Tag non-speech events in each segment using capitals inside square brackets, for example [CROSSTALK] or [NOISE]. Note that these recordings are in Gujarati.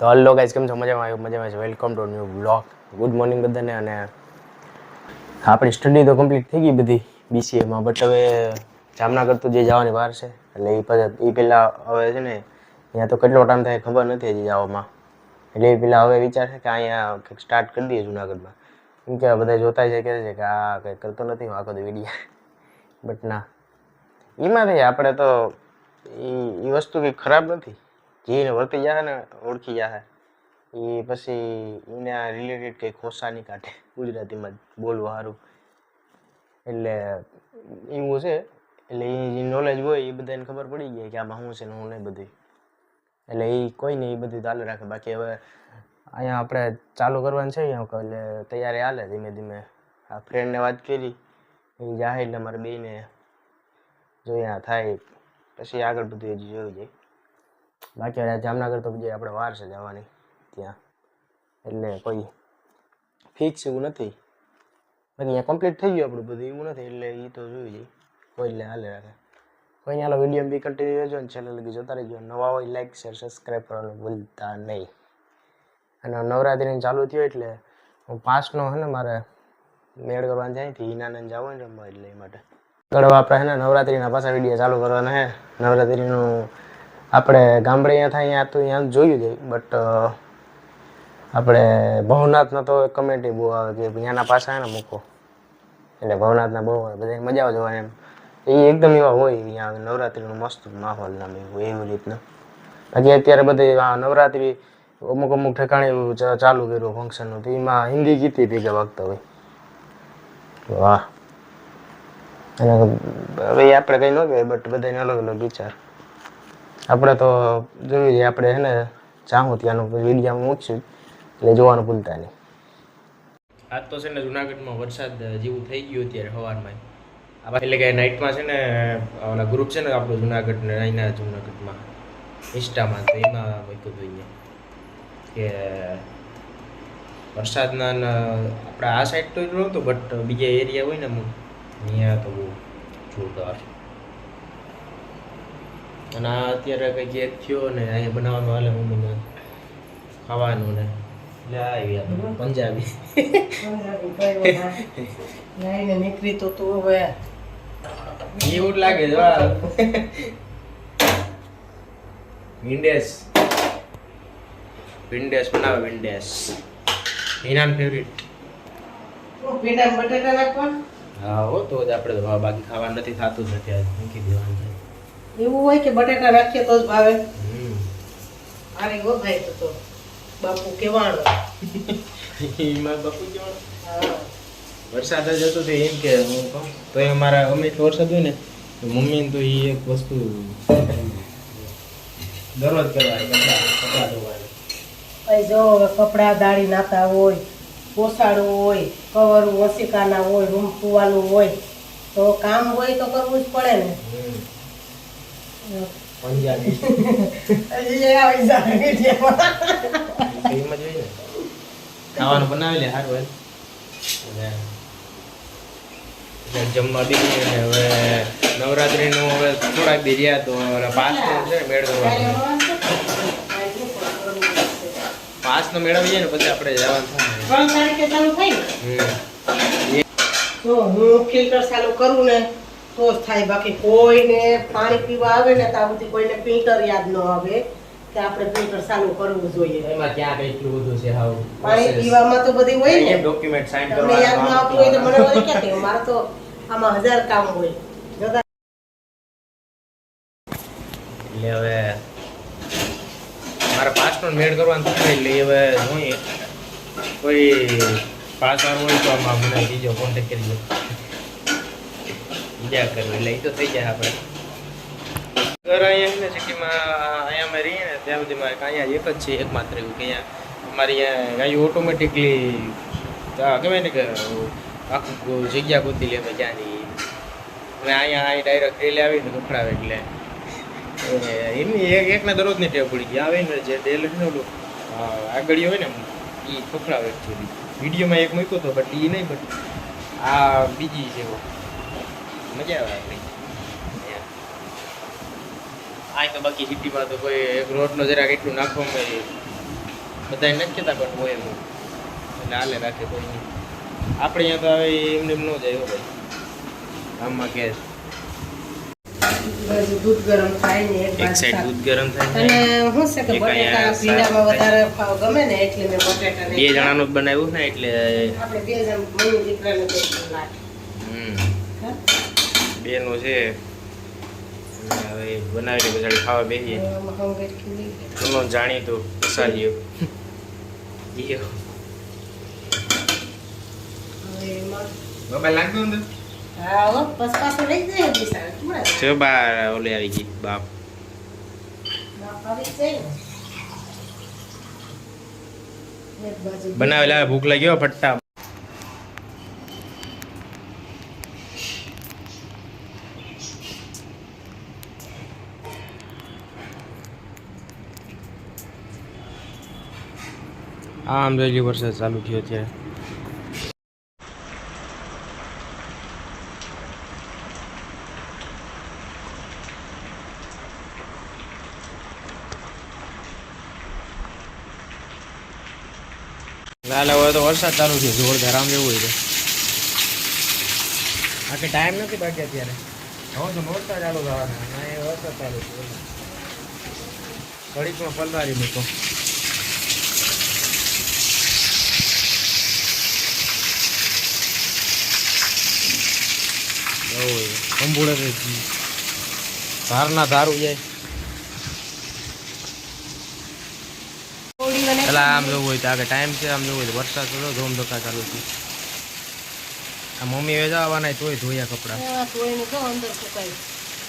તો હલો ગાઈઝ કેમ છો? મજામાં? આવ્યો મજામાં છે. Welcome to new blog good morning બધાને અને આપણી સ્ટડી તો કમ્પ્લીટ થઈ ગઈ બધી બીસીએમાં બટ હવે જામનગર તો જે જવાની વાર છે, એટલે એ પછી એ પહેલાં હવે છે ને, અહીંયા તો કેટલો ટાઈમ થાય ખબર નથી હજી જવામાં. એટલે એ પહેલાં હવે વિચાર છે કે અહીંયા કંઈક સ્ટાર્ટ કરી દઈએ જુનાગઢમાં. કેમ કે બધા જોતા છે કહે છે કે આ કંઈ કરતો નથી હું આખો વિડીયા બટ ના. એમાં ભાઈ આપણે તો એ વસ્તુ કંઈક ખરાબ નથી. જેને વર્તી જાય ને ઓળખી જાય એ પછી એના રિલેટેડ કંઈ ખોસા નહીં કાઢે ગુજરાતીમાં જ બોલવા સારું એટલે એવું છે. એટલે એ જે નોલેજ હોય એ બધાને ખબર પડી ગઈ કે આમાં શું છે ને શું નહીં બધું એટલે એ કોઈ નહીં એ બધું ચાલુ રાખે. બાકી હવે અહીંયા આપણે ચાલુ કરવાનું છે અહીંયા એટલે તૈયારી હાલે ધીમે ધીમે. આ ફ્રેન્ડને વાત કરી. એ જાહેર એટલે મારે બેને જોયા થાય. પછી આગળ બધું જોયું જાય. બાકી જામનગર તો બીજી આપણે વાર છે જવાની ત્યાં. એટલે કોઈ ફિક્સ એવું નથી. બાકી અહીંયા કમ્પ્લીટ થઈ ગયું આપણું બધું, એવું નથી, એટલે એ તો જોઈ જઈ કોઈ એટલે હાલે રાખે. કોઈ હાલો વીડિયો બી કન્ટિન્યુ રહેજો ને છેલ્લે લગી જોતા રહેજો. નવા હોય લાઈક શેર સબસ્ક્રાઈબ કરવાનું ભૂલતા નહીં. અને નવરાત્રિને ચાલુ થયો એટલે હું પાસનો હે ને મારે મેળ કરવાનું જાય થી હિનાનંદ જવું ને રમવા એટલે એ માટે. ગળવા આપણે હે ને નવરાત્રિના પાછા વીડિયો ચાલુ કરવાના હે. નવરાત્રિનું આપણે ગામડે અહીંયા અહીંયા તો અહીંયા જોયું જાય બટ આપણે ભવનાથના તો કમેન્ટી બહુ આવે કે અહીંયાના પાછા એને મૂકો. એટલે ભવનાથના બહુ આવે, બધાને મજા આવે જોવાની એમ. એ એકદમ એવા હોય અહીંયા નવરાત્રિનું મસ્ત માહોલ નામ એવું, એવી રીતના. બાકી અત્યારે બધે નવરાત્રિ અમુક અમુક ઠેકાણે ચાલુ કર્યું ફંક્શનનું તો એમાં હિન્દી ગીતે ભેગા વાગતા હોય. વાહ. હવે આપણે કંઈ ન કહેવાય બટ બધાને અલગ અલગ વિચાર. આપણે તો જોયું છે, આપણે હે ને ચાહું ત્યાંનું વીડિયો મૂકશું, એટલે જોવાનું ભૂલતા નહીં. આજ તો છે ને જુનાગઢમાં વરસાદ જેવું થઈ ગયું અત્યારે સવારમાં એટલે કે નાઇટમાં છે ને, ઓલા ગ્રુપ છે ને આપણું જુનાગઢ ને અહીંના જુનાગઢમાં, ઇન્સ્ટામાં તો એમાં મૂક્યું હતું કે વરસાદના આપણે આ સાઈડ તો નહોતો બટ બીજા એરિયા હોય ને અહીંયા તો બહુ જોરદાર. અને આ અત્યારે કંઈક એક થયો ને અહીંયા બનાવવાનું હાલે મમ્મીને ખાવાનું ને. એટલે આવી આપણે પંજાબી. નીકળી તો તું હવે. એવું લાગે જો. વિન્ડેસ વિન્ડેસ બનાવે વિન્ડેસ હિનાન ફેવરિટ પીડા બટેટા રાખવા હા હો તો જ આપણે બાકી ખાવાનું નથી થતું નથી આજ. મૂકી દેવાનું. છે એવું હોય કે બટેટા રાખીએ તો જ ભાવે. ગો ભાઈ તો તો બાપુ કેવાણો એમાં [LAUGHS] બાપુ કેવાનું વરસાદ જ હતો તો એમ કે હું કહું તો એ મારા અમે વરસાદ હોય ને તો મમ્મી તો એ એક વસ્તુ દરરોજ કરવા કપડા કપડા ધોવાય. ભાઈ જો કપડા દાળી નાતા હોય પોસાડું હોય કવર વસિકાના હોય રૂમ સુવાનું હોય તો કામ હોય તો કરવું જ પડે ને. પંજાબી. ને ખાવાનું બનાવી લે સારું એમ જમવા બી હવે નવરાત્રીનું હવે થોડાક દી રહ્યા તો પાસનો છે ને મેળ કરવાનો પાસનો મેળવી જાય ને પછી આપણે જવાનું થાય. જો હું ફિલ્ટર ચાલુ કરું ને તો જ થાય. બાકી કોઈને પાણી પીવા આવે ને ત્યાં સુધી કોઈને ફિલ્ટર યાદ ન આવે કે આપણે ફિલ્ટર ચાલુ કરવું જોઈએ. એમાં ક્યાં કઈ એટલું બધું છે હાવ પાણી પીવામાં તો બધી હોય ને. ડોક્યુમેન્ટ સાઇન તમને યાદ ન આવતું હોય તો મને વળી કે કે મારે તો આમાં હજાર કામ હોય. જોતા એટલે હવે મારે પાસનો મેળ કરવાનું થાય એટલે હવે જોઈએ કોઈ પાસ હોય તો આમાં મને બીજો કોન્ટેક્ટ કરી દો બીજા કરવી, એટલે એ તો થઈ જાય આપણે ઘર અહીંયા ને, સિટીમાં અહીંયા અમે રહીએ ને, ત્યાં સુધી મારે અહીંયા એક જ છે, એકમાત્ર એવું કે અહીંયા અમારી અહીંયા ગાયું ઓટોમેટિકલી કહેવાય ને કે, આખું જગ્યા ગોતી લે અમે ક્યાંની અને અહીંયા અહીં ડાયરેક્ટ રેલે આવીને ગફડાવે એટલે. એ એમની એક, એકના દરરોજની ટેવ પડી ગઈ. આવે ને જે ડેલ ઓલું આગળ હોય ને એ ફફડાવે એકચ્યુઅલી વિડીયોમાં એક મૂક્યો હતો બટ એ નહીં બટ આ બીજી છે. મજા આવે આપણી. આ તો બાકી સિટીમાં તો કોઈ એક રોડનો જરાક એટલું નાખવામાં બધા નથી કહેતા પણ હોય એમ. એટલે હાલે રાખે કોઈ નહીં. આપણે અહીંયા તો હવે એમને એમ ન જાય હો ભાઈ. આમમાં કે દૂધ ગરમ થાય ને એક સાઈડ દૂધ ગરમ થાય અને શું છે કે બટેટા ભીંડામાં વધારે ભાવ ગમે ને એટલે મેં બટેટા બે જણાનું બનાવ્યું ને એટલે આપણે બે જણ મમ્મી દીકરાને હમ. બેનું છે. હવે બનાવેલી પછી ખાવા બેસીએ ચૂનો જાણીતું થોડા જો બાર ઓલે આવી ગઈ બાપ. બનાવેલા ભૂખ લાગ્યો ફટ્ટા આમ લ્યો વરસાદ ચાલુ થયો અત્યારે. લાલ હવે તો વરસાદ ચાલુ છે, જોરદાર આમ જેવું હોય છે બાકી ટાઈમ નથી બાકી અત્યારે. હવે તો વરસાદ ચાલુ થવાના વરસાદ ચાલુ છે. ઘડીકમાં પલવારી મૂકો કંબુડે ધારના ધારું જાય આમ જોવું હોય તો આગળ ટાઈમ છે આમ જોવું હોય તો વરસાદ તો ધોમ ધોકા ચાલુ છે. આ મમ્મી વેજા આવવાના તોય ધોયા કપડા. ધોઈને અંદર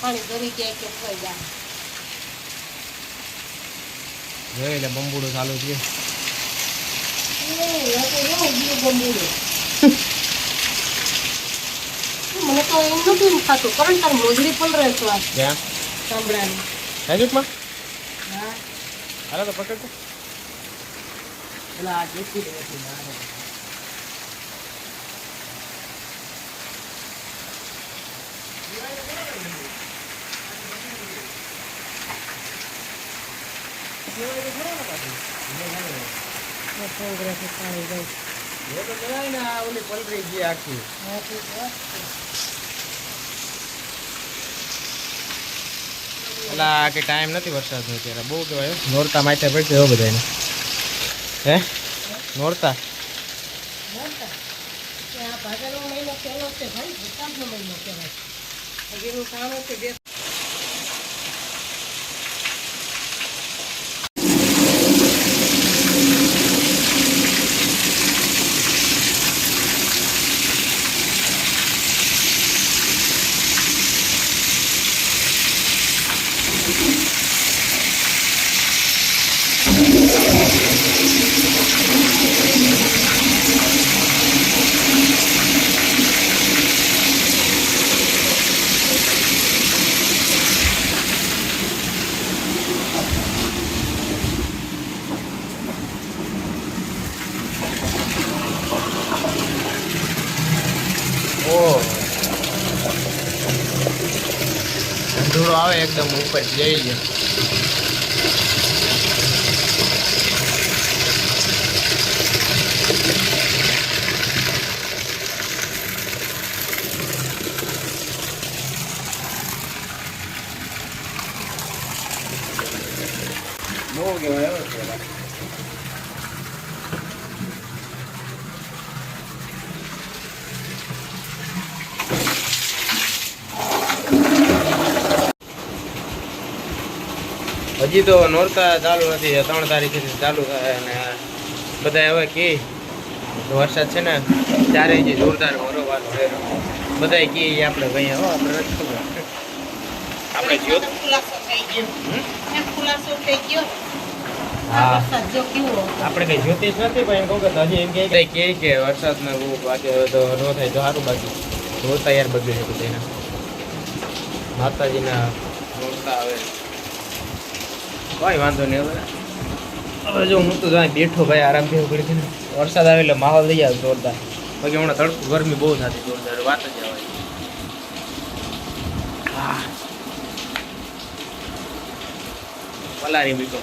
પાણી કે જાય. જોઈ એટલે બંબુડું ચાલુ છે. આ [LAUGHS] તો તો એમ એમ થતું કારણ તાર મોજડી પણ રહેતો આ ક્યાં ચામડાની પેકેટમાં હા. હાલો તો પકડ એટલે આ દેખી રહ્યો છે બહાર. એ ફોટોગ્રાફી ને આ ઓલી પલરી ગઈ આખી. હા, આ કે ટાઈમ નથી વરસાદનો અત્યારે. બહુ કહેવાય. નોરતા માથે પડશે એવો બધાને હે? નોરતા? નહોતા. કે આ ભાદરવો મહિનો પહેલો છે ભાઈ મહિનો કહેવાય. આવે એકદમ ઉપર જઈ જાય બહુ કહેવાય હો પેલા હજી તો નોરતા ચાલુ નથી ત્રણ તારીખેથી ચાલુ થાય અને બધા હવે કે વરસાદ છે ને ત્યારે જે જોરદાર વરોવાર બધા કે આપણે ભાઈ હો આપણે નથી ખબર. આપણે. જો આપણે કઈ જ્યોતિષ નથી પણ એમ કહું કે હજી એમ કહે કે કે વરસાદમાં બહુ બાકી હવે તો ન થાય તો સારું બાકી. જોતા યાર બગડી છે બધા માતાજીના નોરતા આવે કોઈ વાંધો નહીં હવે. હવે જો હું તો જાય બેઠો ભાઈ આરામથી ઊભી છે ને વરસાદ આવે એટલે માહોલ થઈ જાય જોરદાર. બાકી હમણાં તડકો, ગરમી બહુ થતી જોરદાર વાત જ આવે. પલારી બીકો